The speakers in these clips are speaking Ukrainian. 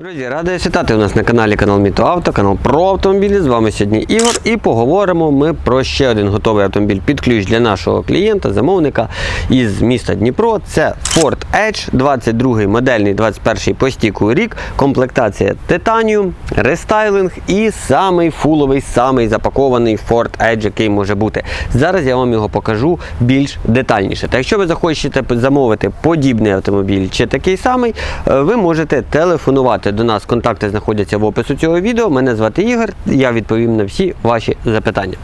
Друзі, радий вітати у нас на каналі канал Міто Авто, канал про автомобілі. З вами сьогодні Ігор. І поговоримо ми про ще один готовий автомобіль під ключ для нашого клієнта, замовника із міста Дніпро. Це Ford Edge, 22 модельний, 21 по стіку рік, комплектація Titanium, рестайлинг і самий фуловий, самий запакований Ford Edge, який може бути. Зараз я вам його покажу більш детальніше. Та якщо ви захочете замовити подібний автомобіль чи такий самий, е, ви можете телефонувати до нас. Контакти знаходяться в опису цього відео. Мене звати Ігор. Я відповім на всі ваші запитання.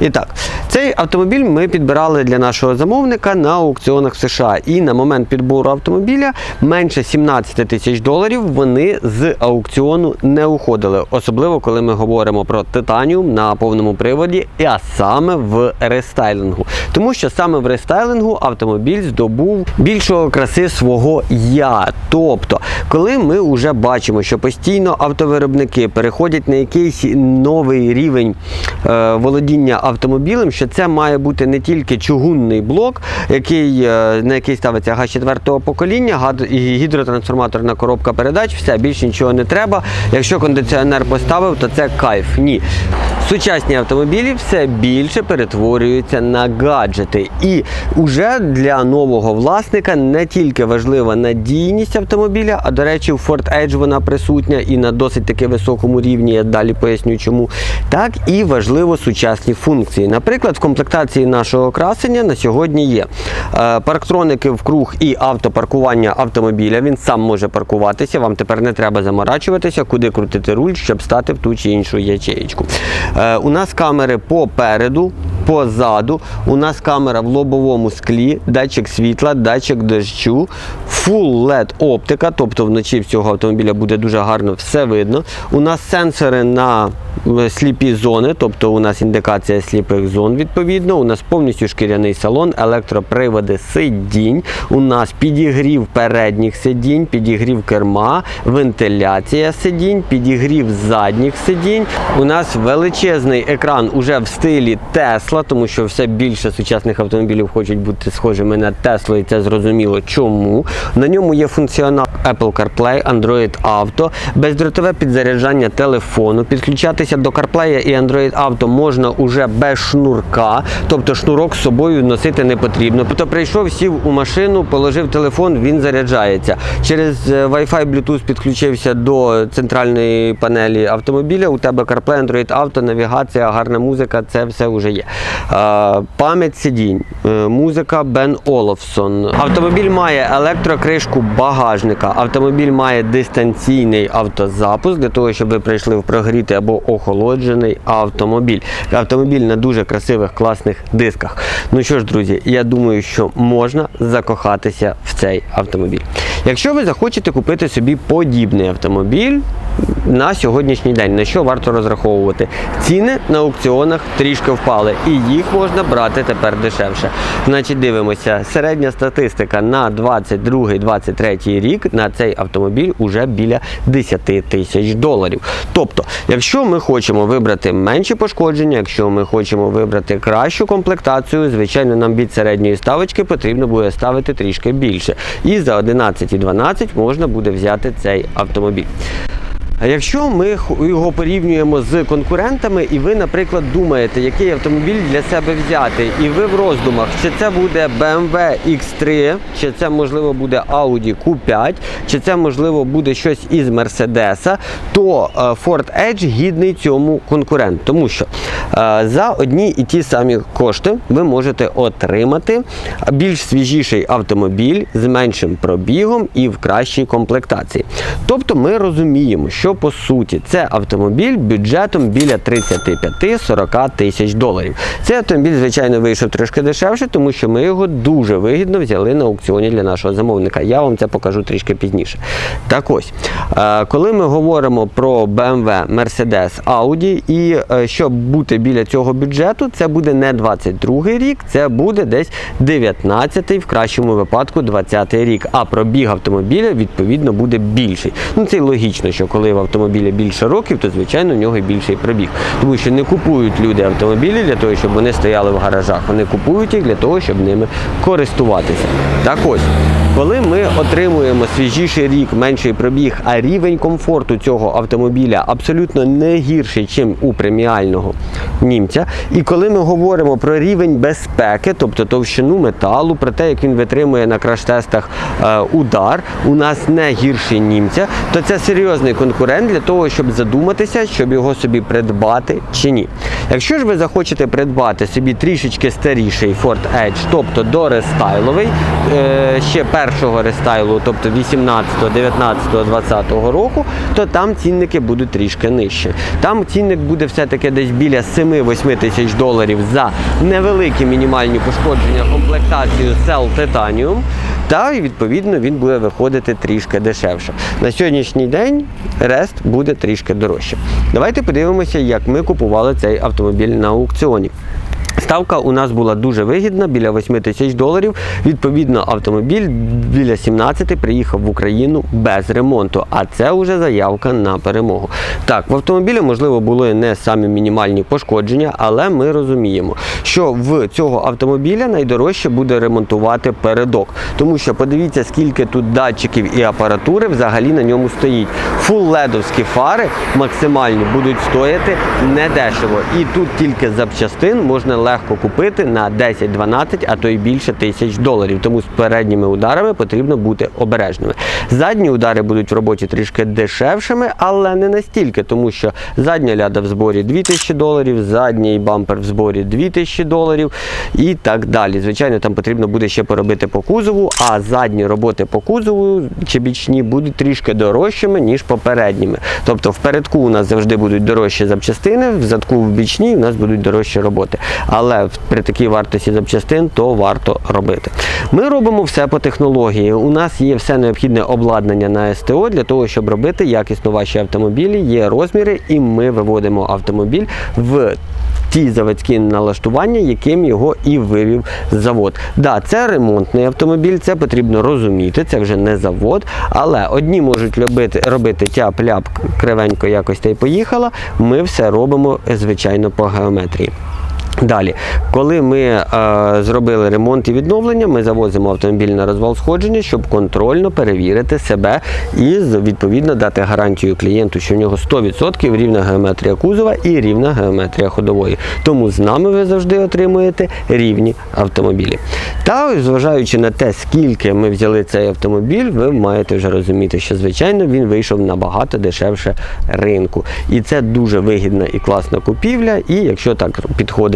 І так, цей автомобіль ми підбирали для нашого замовника на аукціонах в США. І на момент підбору автомобіля менше 17 тисяч доларів вони з аукціону не уходили. Особливо коли ми говоримо про титаніум на повному приводі, а саме в рестайлінгу. Тому що саме в рестайлінгу автомобіль здобув більшого краси свого я. Тобто, коли ми вже бачимо, що постійно автовиробники переходять на якийсь новий рівень е, володіння автомобілем, що це має бути не тільки чугунний блок, який, е, на який ставиться газ четвертого покоління, гідротрансформаторна коробка передач, все більше нічого не треба. Якщо кондиціонер поставив, то це кайф. Ні. Сучасні автомобілі все більше перетворюються на гаджети. І вже для нового власника не тільки важлива надійність автомобіля, а до речі, в Ford Edge вона присутня і на досить таки високому рівні, я далі поясню чому. Так і важливо сучасні функції. Наприклад, в комплектації нашого красення на сьогодні є е, парктроники в круг і автопаркування автомобіля. Він сам може паркуватися. Вам тепер не треба заморачуватися, куди крутити руль, щоб стати в ту чи іншу ячеєчку. Е, у нас камери попереду, позаду. У нас камера в лобовому склі, датчик світла, датчик дощу, Full LED оптика, тобто вночі в цього автомобіля буде дуже гарно все видно. У нас сенсори на е, сліпі зони, тобто у нас індикація сліпих зон відповідно. У нас повністю шкіряний салон, електроприводи сидінь. У нас підігрів передніх сидінь, підігрів керма, вентиляція сидінь, підігрів задніх сидінь. У нас величезний екран уже в стилі Тесла, тому що все більше сучасних автомобілів хочуть бути схожими на Теслу, і це зрозуміло чому. На ньому є функціонал Apple CarPlay, Android Auto, бездротове підзаряджання телефону. Підключатися до CarPlay і Android Auto можна уже без шнурка, тобто шнурок з собою носити не потрібно. Тобто прийшов, сів у машину, положив телефон, він заряджається. Через е, Wi-Fi Bluetooth підключився до центральної панелі автомобіля. У тебе CarPlay, Android Auto, навігація, гарна музика, це все вже є. Е, Пам'ять сидінь, е, музика Бен Олафсон. Автомобіль має електрокришку багажника. Автомобіль має дистанційний автозапуск для того, щоб ви прийшли в прогрітий або охолоджений автомобіль. Автомобіль на дуже красивих класних дисках. Ну що ж, друзі, я думаю, що можна закохатися в цей автомобіль. Якщо ви захочете купити собі подібний автомобіль на сьогоднішній день, на що варто розраховувати? Ціни на аукціонах трішки впали, і їх можна брати тепер дешевше. Значить, дивимося, середня статистика на 22-23 рік на цей автомобіль уже біля 10 тисяч доларів. Тобто, якщо ми хочемо вибрати менші пошкодження, якщо ми хочемо вибрати кращу комплектацію, звичайно, нам від середньої ставочки потрібно буде ставити трішки більше. І за 11,12 можна буде взяти цей автомобіль. А якщо ми його порівнюємо з конкурентами, і ви, наприклад, думаєте, який автомобіль для себе взяти, і ви в роздумах, чи це буде BMW X3, чи це можливо буде Audi Q5, чи це можливо буде щось із Мерседеса, то е, Ford Edge гідний цьому конкурент, тому що е, за одні і ті самі кошти ви можете отримати більш свіжіший автомобіль з меншим пробігом і в кращій комплектації. Тобто ми розуміємо, що по суті це автомобіль бюджетом біля 35-40 тисяч доларів. Цей автомобіль, звичайно, вийшов трошки дешевше, тому що ми його дуже вигідно взяли на аукціоні для нашого замовника. Я вам це покажу трішки пізніше. Так ось, е, коли ми говоримо про BMW, Mercedes, Audi, і е, щоб бути біля цього бюджету, це буде не 22 рік, це буде десь 19 в кращому випадку 20 рік. А пробіг автомобіля відповідно буде більший. Ну це й логічно, що коли в автомобіля більше років, то звичайно в нього і більший пробіг. Тому що не купують люди автомобілі для того, щоб вони стояли в гаражах. Вони купують їх для того, щоб ними користуватися. Так ось. Коли ми отримуємо свіжіший рік, менший пробіг, а рівень комфорту цього автомобіля абсолютно не гірший, ніж у преміального німця. І коли ми говоримо про рівень безпеки, тобто товщину металу, про те, як він витримує на краш-тестах е, удар, у нас не гірший німця, то це серйозний конкурент для того, щоб задуматися, щоб його собі придбати чи ні. Якщо ж ви захочете придбати собі трішечки старіший Ford Edge, тобто до рестайловий, е, ще першого рестайлу, тобто 18, 19, 20 року, то там цінники будуть трішки нижчі. Там цінник буде все-таки десь біля 7-8 тисяч доларів за невеликі мінімальні пошкодження комплектацію Cell Titanium. Та відповідно він буде виходити трішки дешевше. На сьогоднішній день рест буде трішки дорожче. Давайте подивимося, як ми купували цей автомобіль на аукціоні. Ставка у нас була дуже вигідна, біля 8 тисяч доларів. Відповідно, автомобіль біля 17 приїхав в Україну без ремонту, а це вже заявка на перемогу. Так, в автомобілі можливо були не самі мінімальні пошкодження, але ми розуміємо, що в цього автомобіля найдорожче буде ремонтувати передок, тому що подивіться, скільки тут датчиків і апаратури взагалі на ньому стоїть. Фулледовські фари максимальні будуть стояти недешево. І тут тільки запчастин можна легко купити на 10-12, а то й більше тисяч доларів. Тому з передніми ударами потрібно бути обережними. Задні удари будуть в роботі трішки дешевшими, але не настільки, тому що задня ляда в зборі 2000 доларів, задній бампер в зборі 2000 доларів і так далі. Звичайно, там потрібно буде ще поробити по кузову, а задні роботи по кузову чи бічні будуть трішки дорожчими, ніж попередніми. Тобто впередку у нас завжди будуть дорожчі запчастини, в задку в бічній у нас будуть дорожчі роботи. Але в- при такій вартості запчастин то варто робити. Ми робимо все по технології. У нас є все необхідне обладнання на СТО для того, щоб робити якісно ваші автомобілі. Є розміри, і ми виводимо автомобіль в ті заводські налаштування, яким його і вивів завод. Да, це ремонтний автомобіль, це потрібно розуміти, це вже не завод. Але одні можуть робити, робити тяп-ляп кривенько якось та й поїхала. Ми все робимо, звичайно, по геометрії. Далі, коли ми е, зробили ремонт і відновлення, ми завозимо автомобіль на розвал сходження, щоб контрольно перевірити себе і відповідно дати гарантію клієнту, що в нього 100% рівна геометрія кузова і рівна геометрія ходової. Тому з нами ви завжди отримуєте рівні автомобілі. Та зважаючи на те, скільки ми взяли цей автомобіль, ви маєте вже розуміти, що звичайно він вийшов набагато дешевше ринку. І це дуже вигідна і класна купівля. І якщо так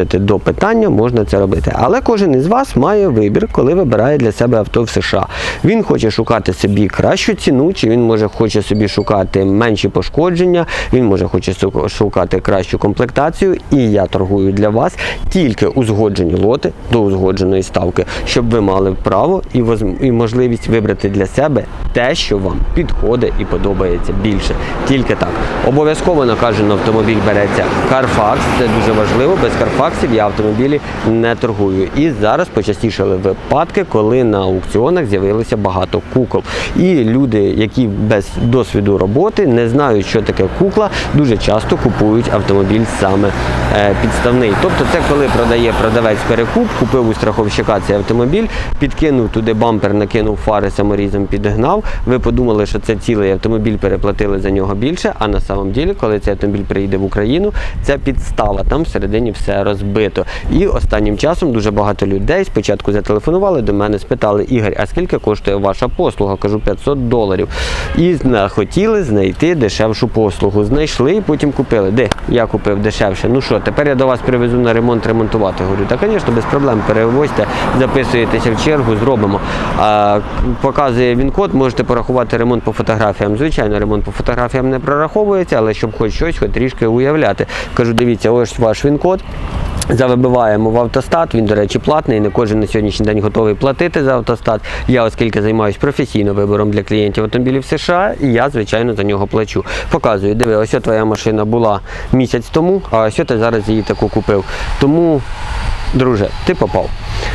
підходити до питання, можна це робити. Але кожен із вас має вибір, коли вибирає для себе авто в США. Він хоче шукати собі кращу ціну, чи він може хоче собі шукати менші пошкодження, він може хоче шукати кращу комплектацію. І я торгую для вас тільки узгоджені лоти до узгодженої ставки, щоб ви мали право і, і можливість вибрати для себе те, що вам підходить і подобається більше. Тільки так. Обов'язково на кожен автомобіль береться Carfax, це дуже важливо. Без Carfax я автомобілі не торгую. І зараз почастішали випадки, коли на аукціонах з'явилося багато кукол. І люди, які без досвіду роботи не знають, що таке кукла, дуже часто купують автомобіль саме е, підставний. Тобто, це коли продає продавець перекуп, купив у страховщика цей автомобіль, підкинув туди бампер, накинув фари саморізом, підгнав. Ви подумали, що це цілий автомобіль, переплатили за нього більше. А на самом ділі, коли цей автомобіль приїде в Україну, це підстава. Там всередині все розбито. І останнім часом дуже багато людей спочатку зателефонували до мене, спитали Ігор, а скільки коштує ваша послуга? Кажу 500 доларів. І хотіли знайти дешевшу послугу. Знайшли і потім купили. Де я купив дешевше? Ну що, тепер я до вас привезу на ремонт ремонтувати. Говорю, та, звісно, без проблем. Перевозьте, записуєтеся в чергу, зробимо. А, показує він код, можете порахувати ремонт по фотографіям. Звичайно, ремонт по фотографіям не прораховується, але щоб хоч щось, хоч трішки уявляти. Кажу, дивіться, ось ваш він-код. Завибиваємо в автостат. Він, до речі, платний. Не кожен на сьогоднішній день готовий платити за автостат. Я, оскільки займаюся професійно вибором для клієнтів автомобілів США, я, звичайно, за нього плачу. Показую, диви, ось твоя машина була місяць тому, а ось ти зараз її таку купив. Тому, друже, ти попав.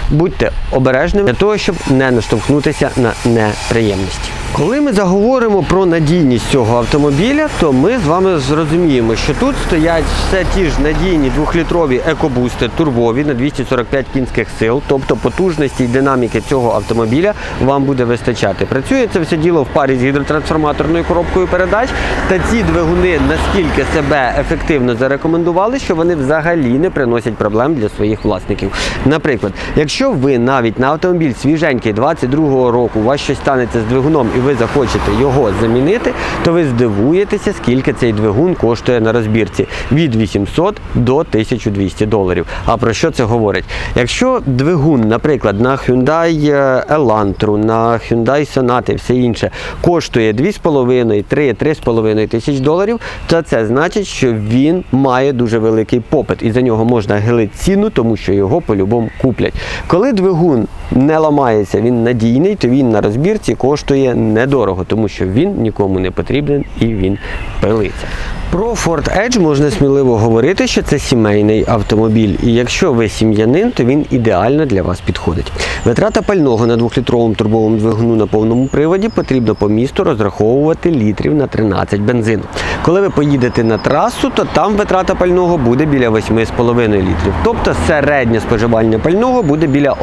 Будьте обережними для того, щоб не наштовхнутися на неприємності. Коли ми заговоримо про надійність цього автомобіля, то ми з вами зрозуміємо, що тут стоять все ті ж надійні двохлітрові екобусти турбові на 245 кінських сил, тобто потужності і динаміки цього автомобіля вам буде вистачати. Працює це все діло в парі з гідротрансформаторною коробкою передач. Та ці двигуни наскільки себе ефективно зарекомендували, що вони взагалі не приносять проблем для своїх власників. Наприклад, якщо ви навіть на автомобіль свіженький 22-го року, у вас щось станеться з двигуном і ви захочете його замінити, то ви здивуєтеся, скільки цей двигун коштує на розбірці від 800 до 1200 доларів. А про що це говорить? Якщо двигун, наприклад, на Hyundai Elantra, на Hyundai Sonata і все інше коштує 2,5, 3, 3,5 тисяч доларів, то це значить, що він має дуже великий попит і за нього можна гилити ціну, тому що його по-любому куплять. Коли двигун не ламається, він надійний, то він на розбірці коштує недорого, тому що він нікому не потрібен і він пилиться. Про Ford Edge можна сміливо говорити, що це сімейний автомобіль. І якщо ви сім'янин, то він ідеально для вас підходить. Витрата пального на 2-літровому турбовому двигуну на повному приводі потрібно по місту розраховувати літрів на 13 бензину. Коли ви поїдете на трасу, то там витрата пального буде біля 8,5 літрів. Тобто середнє споживання пального буде біля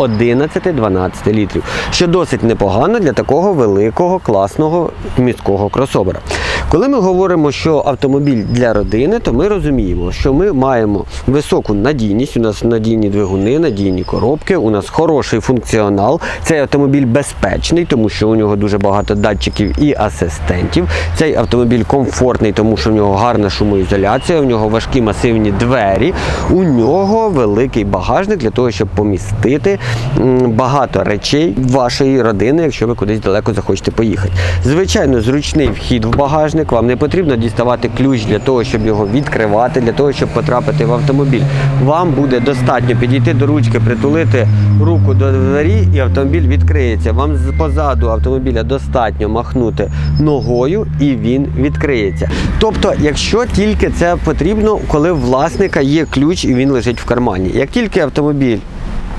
11-12 літрів, що досить непогано для такого великого, класного міського кросовера. Коли ми говоримо, що автомобіль для родини, то ми розуміємо, що ми маємо високу надійність, у нас надійні двигуни, надійні коробки, у нас хороший функціонал. Цей автомобіль безпечний, тому що у нього дуже багато датчиків і асистентів. Цей автомобіль комфортний, тому що в нього гарна шумоізоляція, у нього важкі масивні двері, у нього великий багажник для того, щоб помістити багато речей вашої родини, якщо ви кудись далеко захочете поїхати. Звичайно, зручний вхід в багажник. Вам не потрібно діставати ключ для того, щоб його відкривати, для того, щоб потрапити в автомобіль. Вам буде достатньо підійти до ручки, притулити руку до двері, і автомобіль відкриється. Вам позаду автомобіля достатньо махнути ногою, і він відкриється. Тобто, якщо тільки це потрібно, коли у власника є ключ і він лежить в кармані. Як тільки автомобіль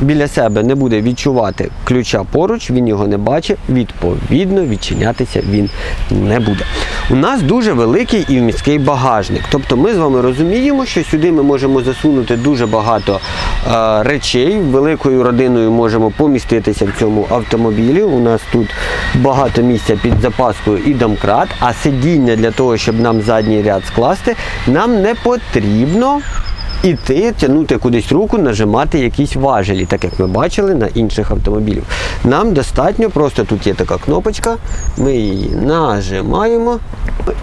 біля себе не буде відчувати ключа поруч, він його не бачить, відповідно, відчинятися він не буде. У нас дуже великий і вмісткий багажник. Тобто ми з вами розуміємо, що сюди ми можемо засунути дуже багато е, речей. Великою родиною можемо поміститися в цьому автомобілі. У нас тут багато місця під запаскою і домкрат, а сидіння для того, щоб нам задній ряд скласти, нам не потрібно іти, тягнути кудись руку, нажимати якісь важелі, так як ми бачили на інших автомобілях. Нам достатньо, просто тут є така кнопочка, ми її нажимаємо,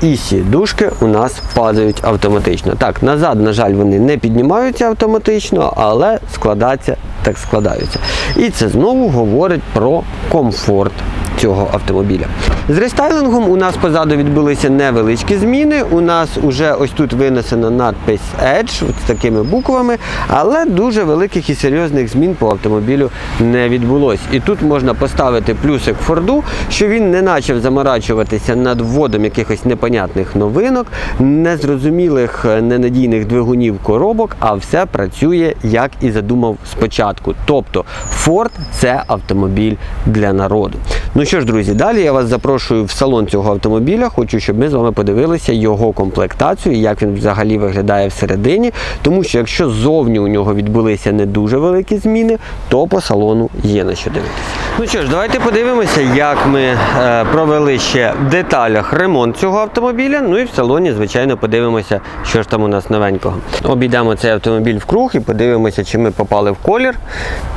і сідушки у нас падають автоматично. Так, назад, на жаль, вони не піднімаються автоматично, але складаться, так складаються. І це знову говорить про комфорт цього автомобіля. З рестайлингом у нас позаду відбулися невеличкі зміни. У нас вже ось тут винесена надпись Edge з такими буквами, але дуже великих і серйозних змін по автомобілю не відбулось. І тут можна поставити плюсик Форду, що він не почав заморачуватися над вводом якихось непонятних новинок, незрозумілих ненадійних двигунів коробок, а все працює як і задумав спочатку. Тобто Ford це автомобіль для народу. Ну що ж, друзі, далі я вас запрошую в салон цього автомобіля. Хочу, щоб ми з вами подивилися його комплектацію, як він взагалі виглядає всередині. Тому що якщо ззовні у нього відбулися не дуже великі зміни, то по салону є на що дивитися. Ну що ж, давайте подивимося, як ми е, провели ще в деталях ремонт цього автомобіля. Ну і в салоні, звичайно, подивимося, що ж там у нас новенького. Обійдемо цей автомобіль в круг і подивимося, чи ми попали в колір.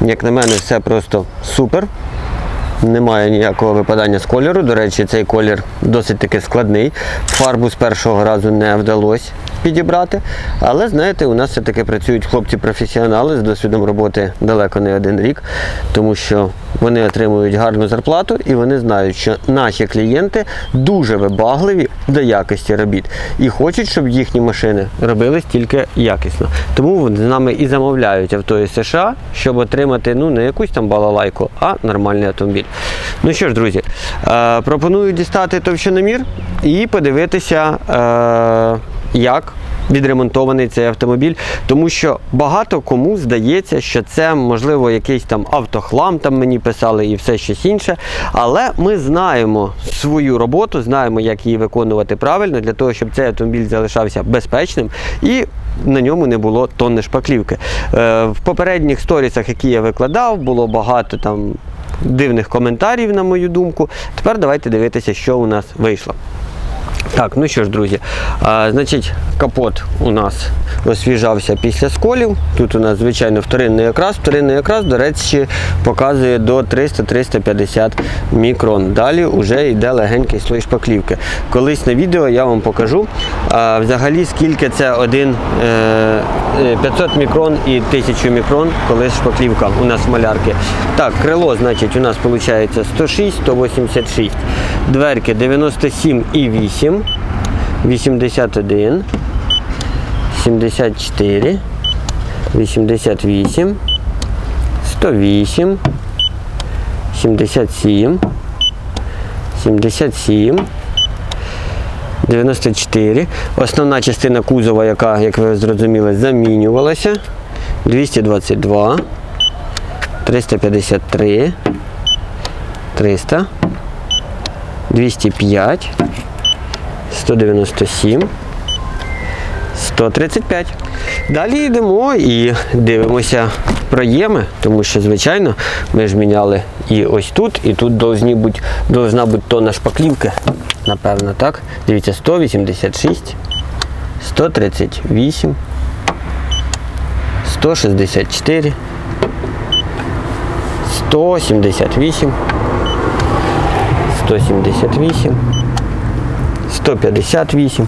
Як на мене, все просто супер. Немає ніякого випадання з кольору. До речі, цей колір досить таки складний. Фарбу з першого разу не вдалося підібрати. Але знаєте, у нас все-таки працюють хлопці-професіонали з досвідом роботи далеко не один рік, тому що вони отримують гарну зарплату і вони знають, що наші клієнти дуже вибагливі до якості робіт і хочуть, щоб їхні машини робились тільки якісно. Тому вони з нами і замовляють авто із США, щоб отримати ну не якусь там балалайку, а нормальний автомобіль. Ну що ж, друзі, е, пропоную дістати товщиномір і подивитися, е, як відремонтований цей автомобіль, тому що багато кому здається, що це можливо якийсь там автохлам, там мені писали і все щось інше. Але ми знаємо свою роботу, знаємо, як її виконувати правильно для того, щоб цей автомобіль залишався безпечним і на ньому не було тонни шпаклівки. Е, в попередніх сторісах, які я викладав, було багато там дивних коментарів, на мою думку. Тепер давайте дивитися, що у нас вийшло. Так, ну що ж, друзі, а, значить, капот у нас освіжався після сколів. Тут у нас, звичайно, вторинний якраз. Вторинний якраз, до речі, показує до 300-350 мікрон. Далі вже йде легенький слой шпаклівки. Колись на відео я вам покажу а, взагалі, скільки це один е, е, 500 мікрон і 1000 мікрон, коли шпаклівка у нас малярки. Так, крило, значить, у нас виходить 106, 186. Дверки 97,8. 81, 74, 88, 108, 77, 77, 94. Основна частина кузова, яка, як ви зрозуміли, замінювалася. 222, 353, 300, 205. 197, 135. Далі йдемо і дивимося проєми, тому що, звичайно, ми ж міняли і ось тут, і тут должні бути, должна бути тонна шпаклівки, напевно, так? Дивіться, 186, 138, 164, 178, 178. 158.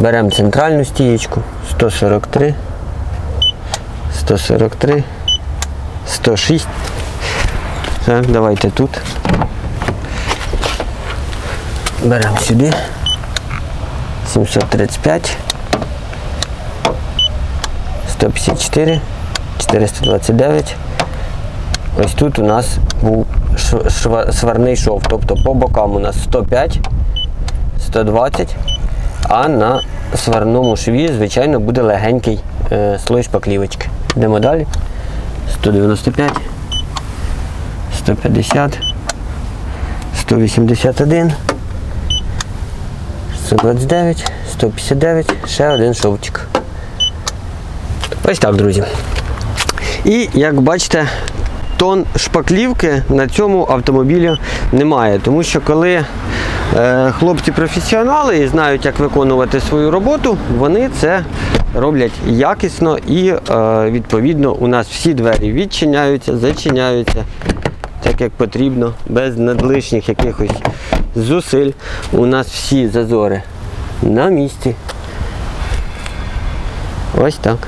Беремо центральну стієчку. 143. 143. 106. Так, давайте тут. Беремо сюди. 735. 154. 429. Ось тут у нас був сварний шов. Тобто по бокам у нас 105. 120, а на сварному шві, звичайно, буде легенький е, слой шпаклівочки. Йдемо далі. 195, 150, 181, 129, 159, ще один шовчик. Ось так, друзі. І як бачите, тон шпаклівки на цьому автомобілі немає. Тому що коли хлопці професіонали і знають, як виконувати свою роботу, вони це роблять якісно і е, відповідно у нас всі двері відчиняються, зачиняються так як потрібно, без надлишніх якихось зусиль. У нас всі зазори на місці. Ось так.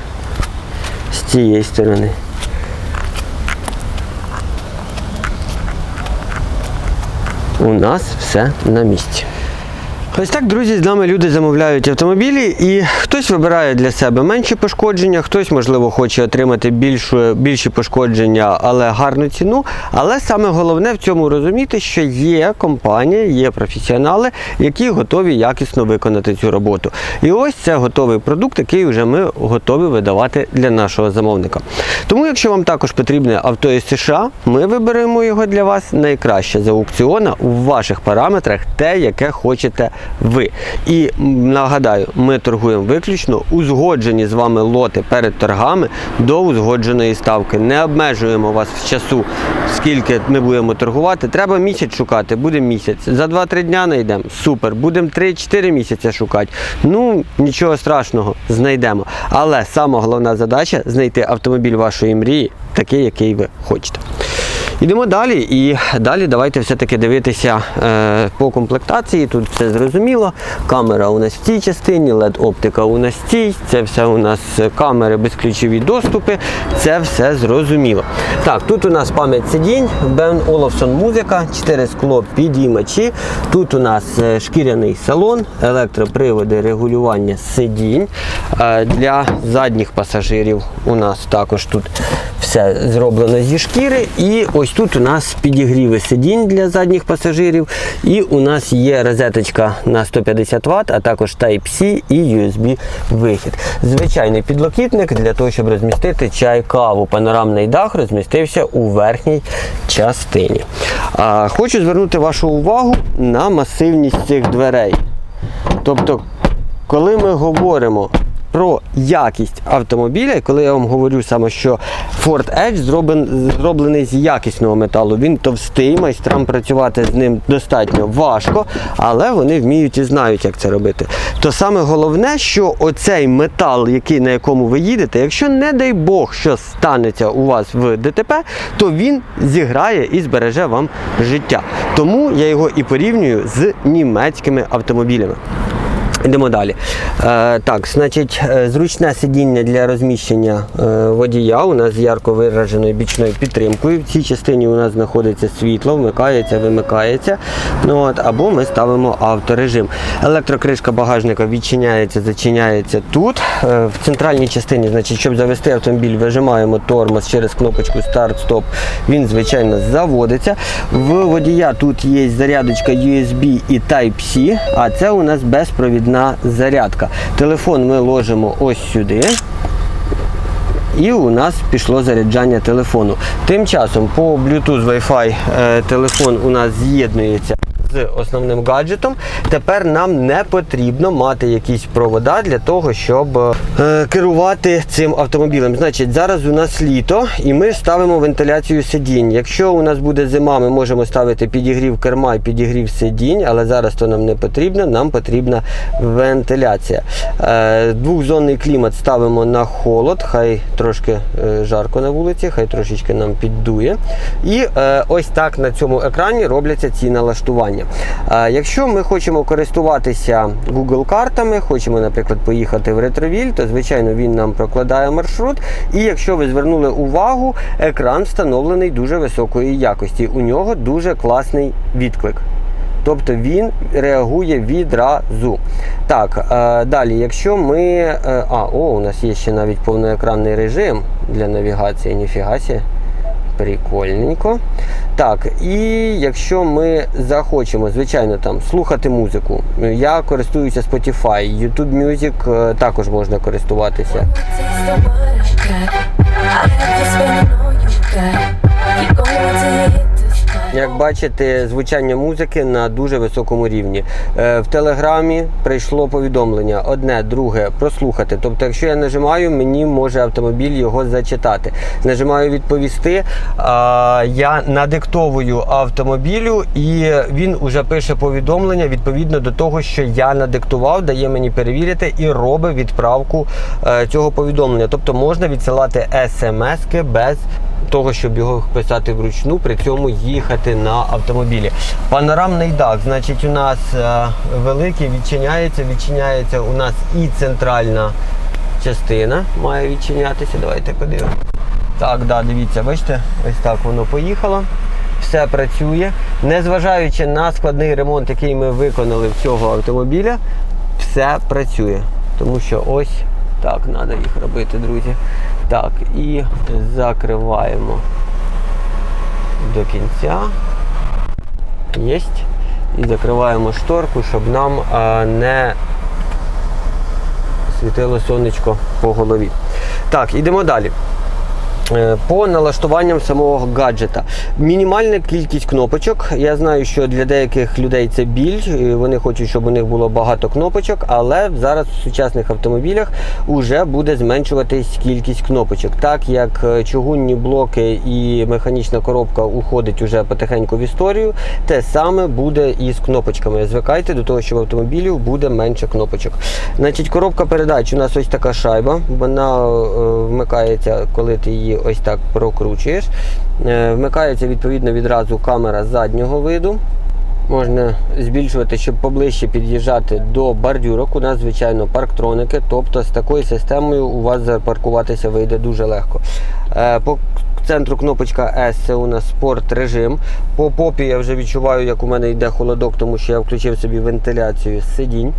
З цієї сторони. У нас все на місці. Ось так, друзі, з нами люди замовляють автомобілі, і хтось вибирає для себе менші пошкодження, хтось, можливо, хоче отримати більшу, більші пошкодження, але гарну ціну. Але саме головне в цьому розуміти, що є компанія, є професіонали, які готові якісно виконати цю роботу. І ось це готовий продукт, який вже ми готові видавати для нашого замовника. Тому, якщо вам також потрібне авто із США, ми виберемо його для вас найкраще з аукціона у ваших параметрах, те, яке хочете ви. І нагадаю, ми торгуємо виключно узгоджені з вами лоти перед торгами до узгодженої ставки. Не обмежуємо вас в часу, скільки ми будемо торгувати. Треба місяць шукати, буде місяць. За 2-3 дня знайдемо. Супер. Будемо 3-4 місяці шукати. Ну, нічого страшного, знайдемо. Але сама головна задача знайти автомобіль вашої мрії, такий, який ви хочете. Йдемо далі, і далі давайте все-таки дивитися е, по комплектації. Тут все зрозуміло. Камера у нас в цій частині, LED-оптика у нас в цій, це все у нас камери безключові доступи, це все зрозуміло. Так, тут у нас пам'ять сидінь, Бен Олафсон музика, 4 скло підіймачі. Тут у нас е, шкіряний салон, електроприводи регулювання сидінь. Е, Для задніх пасажирів у нас також тут все зроблено зі шкіри. І ось Значить, тут у нас підігріви сидінь для задніх пасажирів, і у нас є розеточка на 150 Вт, а також Type-C і USB вихід. Звичайний підлокітник для того, щоб розмістити чай, каву. Панорамний дах розмістився у верхній частині. А, хочу звернути вашу увагу на масивність цих дверей. Тобто, коли ми говоримо про якість автомобіля, коли я вам говорю саме, що Ford Edge зроблений з якісного металу, він товстий, майстрам працювати з ним достатньо важко, але вони вміють і знають, як це робити. То саме головне, що оцей метал, який, на якому ви їдете, якщо не дай Бог, що станеться у вас в ДТП, то він зіграє і збереже вам життя. Тому я його і порівнюю з німецькими автомобілями. Йдемо далі. Е, так, значить, е, зручне сидіння для розміщення е, водія у нас з ярко вираженою бічною підтримкою. В цій частині у нас знаходиться світло, вмикається, вимикається. Ну, от, або ми ставимо авторежим. Електрокришка багажника відчиняється, зачиняється тут. Е, в центральній частині, значить, щоб завести автомобіль, вижимаємо тормоз через кнопочку старт-стоп. Він, звичайно, заводиться. В водія тут є зарядочка USB і Type-C, а це у нас безпровідна зарядка. Телефон ми ложимо ось сюди. І у нас пішло заряджання телефону. Тим часом по Bluetooth Wi-Fi е, телефон у нас з'єднується з основним гаджетом. Тепер нам не потрібно мати якісь провода для того, щоб е, керувати цим автомобілем. Значить, зараз у нас літо і ми ставимо вентиляцію сидінь. Якщо у нас буде зима, ми можемо ставити підігрів керма і підігрів сидінь, але зараз то нам не потрібно, нам потрібна вентиляція. Е, двохзонний клімат ставимо на холод, хай трошки е, жарко на вулиці, хай трошечки нам піддує. І е, ось так на цьому екрані робляться ці налаштування. Е, якщо ми хочемо користуватися Google картами, хочемо, наприклад, поїхати в ретровіль, то звичайно він нам прокладає маршрут. І якщо ви звернули увагу, екран встановлений дуже високої якості. У нього дуже класний відклик. Тобто він реагує відразу. Так, е, далі, якщо ми. е, а, о, у нас є ще навіть повноекранний режим для навігації, ніфіга сі. Прикольненько. Так, і якщо ми захочемо, звичайно, там слухати музику, я користуюся Spotify, YouTube Music е, також можна користуватися. Як бачите, звучання музики на дуже високому рівні. Е, В Телеграмі прийшло повідомлення одне, друге, прослухати. Тобто, якщо я нажимаю, мені може автомобіль його зачитати. Нажимаю відповісти, я надиктовую автомобілю, і він уже пише повідомлення відповідно до того, що я надиктував, дає мені перевірити і робить відправку е, цього повідомлення. Тобто можна відсилати смски без того, щоб його писати вручну, при цьому їхати на автомобілі. Панорамний дах, значить, у нас е, великий відчиняється, відчиняється у нас і центральна частина має відчинятися. Давайте подивимося. Так, да, дивіться, бачите, ось так воно поїхало. Все працює. Незважаючи на складний ремонт, який ми виконали в цього автомобіля, все працює. Тому що ось так треба їх робити, друзі. Так, і закриваємо до кінця. Єсть. І закриваємо шторку, щоб нам а, не світило сонечко по голові. Так, ідемо далі. Е, По налаштуванням самого гаджета. Мінімальна кількість кнопочок. Я знаю, що для деяких людей це біль. Вони хочуть, щоб у них було багато кнопочок, але зараз в сучасних автомобілях вже буде зменшуватись кількість кнопочок. Так як е, чугунні блоки і механічна коробка уходить уже потихеньку в історію, те саме буде і з кнопочками. Звикайте до того, що в автомобілів буде менше кнопочок. Значить, коробка передач у нас ось така шайба. Вона е, вмикається, коли ти її ось так прокручуєш. Е, Вмикається відповідно відразу камера заднього виду. Можна збільшувати, щоб поближче під'їжджати до бордюрок. У нас, звичайно, парктроники. Тобто з такою системою у вас запаркуватися вийде дуже легко. Центру кнопочка S, це у нас спорт режим. По попі я вже відчуваю, як у мене йде холодок, тому що я включив собі вентиляцію сидінь.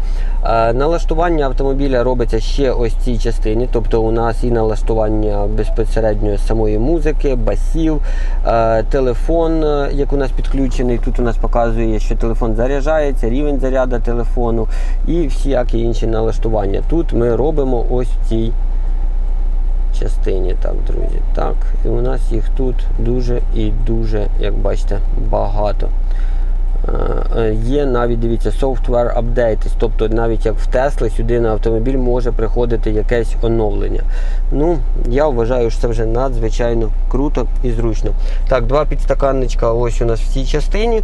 Е, Налаштування автомобіля робиться ще ось цій частині. Тобто у нас і налаштування безпосередньо самої музики, басів, е, телефон, е, як у нас підключений. Тут у нас показує, що телефон заряджається, рівень заряду телефону і всіякі інші налаштування. Тут ми робимо ось цій частині, так, друзі. Так, і у нас їх тут дуже і дуже, як бачите, багато. Е, е, Є навіть дивіться software updates, тобто навіть як в Тесли сюди на автомобіль може приходити якесь оновлення. Ну, я вважаю, що це вже надзвичайно круто і зручно. Так, два підстаканничка ось у нас в цій частині.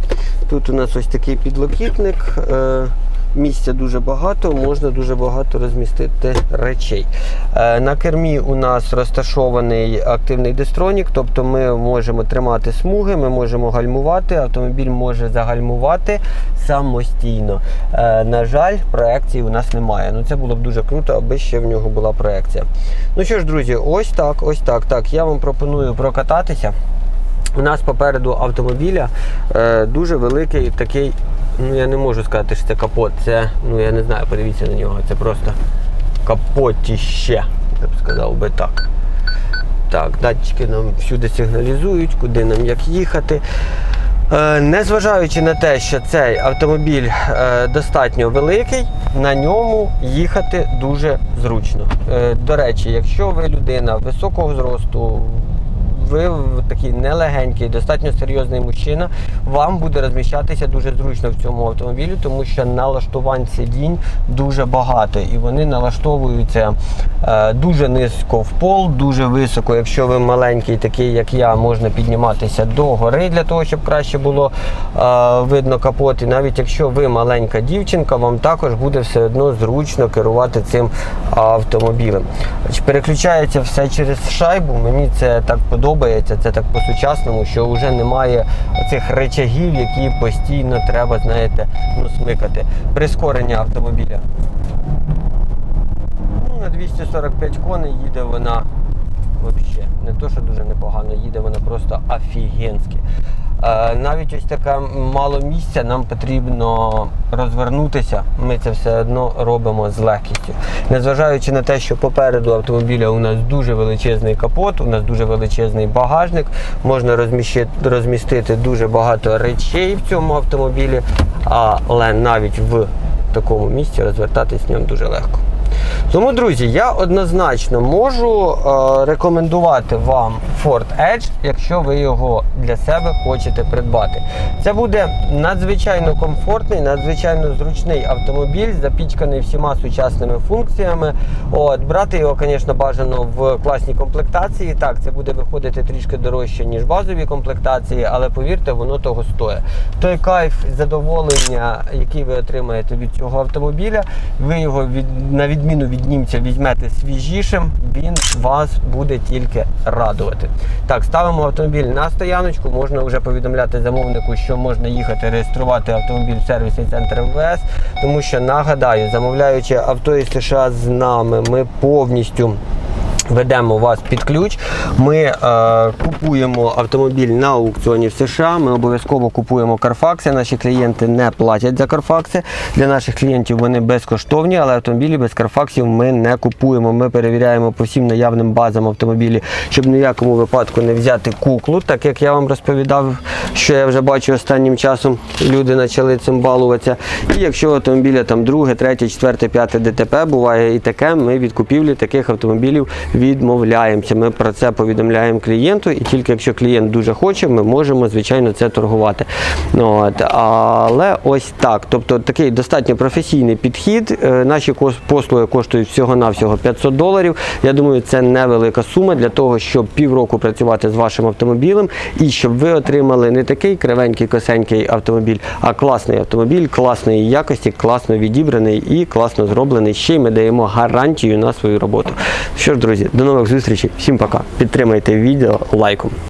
Тут у нас ось такий підлокітник. Місця дуже багато, можна дуже багато розмістити речей. Е, На кермі у нас розташований активний дистронік, тобто ми можемо тримати смуги, ми можемо гальмувати, автомобіль може загальмувати самостійно. Е, На жаль, проекції у нас немає. Ну це було б дуже круто, аби ще в нього була проекція. Ну що ж, друзі, ось так, ось так. Так, я вам пропоную прокататися. У нас попереду автомобіля е, дуже великий такий, ну я не можу сказати, що це капот. Це, ну я не знаю, подивіться на нього. Це просто капотіще, я б сказав би так. Так, датчики нам всюди сигналізують, куди нам як їхати. Е, Незважаючи на те, що цей автомобіль е, достатньо великий, на ньому їхати дуже зручно. Е, До речі, якщо ви людина високого зросту, ви такий нелегенький, достатньо серйозний мужчина, вам буде розміщатися дуже зручно в цьому автомобілі, тому що налаштувань сидінь дуже багато і вони налаштовуються е, дуже низько в пол, дуже високо. Якщо ви маленький, такий як я, можна підніматися до гори для того, щоб краще було е, видно капот. І навіть якщо ви маленька дівчинка, вам також буде все одно зручно керувати цим автомобілем. Переключається все через шайбу. Мені це так подобається, це так по-сучасному, що вже немає цих речагів, які постійно треба, знаєте, ну, смикати. Прискорення автомобіля. Ну, на 245 коней їде вона взагалі. Не то, що дуже непогано, їде вона просто офігенськи. Е, навіть ось таке мало місця, нам потрібно розвернутися. Ми це все одно робимо з легкістю. Незважаючи на те, що попереду автомобіля у нас дуже величезний капот, у нас дуже величезний багажник, можна розмістити дуже багато речей в цьому автомобілі, але навіть в такому місці розвертатись в ньому дуже легко. Тому, друзі, я однозначно можу е, рекомендувати вам Ford Edge, якщо ви його для себе хочете придбати. Це буде надзвичайно комфортний, надзвичайно зручний автомобіль, запічканий всіма сучасними функціями. От, брати його, звісно, бажано в класній комплектації. Так, це буде виходити трішки дорожче, ніж базові комплектації, але повірте, воно того стоїть. Той кайф, задоволення, який ви отримаєте від цього автомобіля, ви його від, на відміну від німця візьмете свіжішим, він вас буде тільки радувати. Так, ставимо автомобіль на стояночку, можна вже повідомляти замовнику, що можна їхати реєструвати автомобіль в сервісний центр МВС, тому що нагадаю, замовляючи авто із США з нами, ми повністю. Ведемо вас під ключ. Ми е, купуємо автомобіль на аукціоні в США. Ми обов'язково купуємо карфакси. Наші клієнти не платять за карфакси. Для наших клієнтів вони безкоштовні, але автомобілі без карфаксів ми не купуємо. Ми перевіряємо по всім наявним базам автомобілі, щоб ні в якому випадку не взяти куклу, так як я вам розповідав, що я вже бачу останнім часом. Люди почали цим балуватися. І якщо автомобіля там друге, третє, четверте, п'яте ДТП буває і таке, ми від купівлі таких автомобілів відмовляємося. Ми про це повідомляємо клієнту, і тільки якщо клієнт дуже хоче, ми можемо, звичайно, це торгувати. От. Але ось так. Тобто такий достатньо професійний підхід. Е, Наші послуги коштують всього-навсього 500 доларів. Я думаю, це невелика сума для того, щоб півроку працювати з вашим автомобілем і щоб ви отримали не такий кривенький, косенький автомобіль, а класний автомобіль, класної якості, класно відібраний і класно зроблений. Ще й ми даємо гарантію на свою роботу. Що ж, друзі, до нових зустрічей. Всім пока. Підтримайте відео лайком.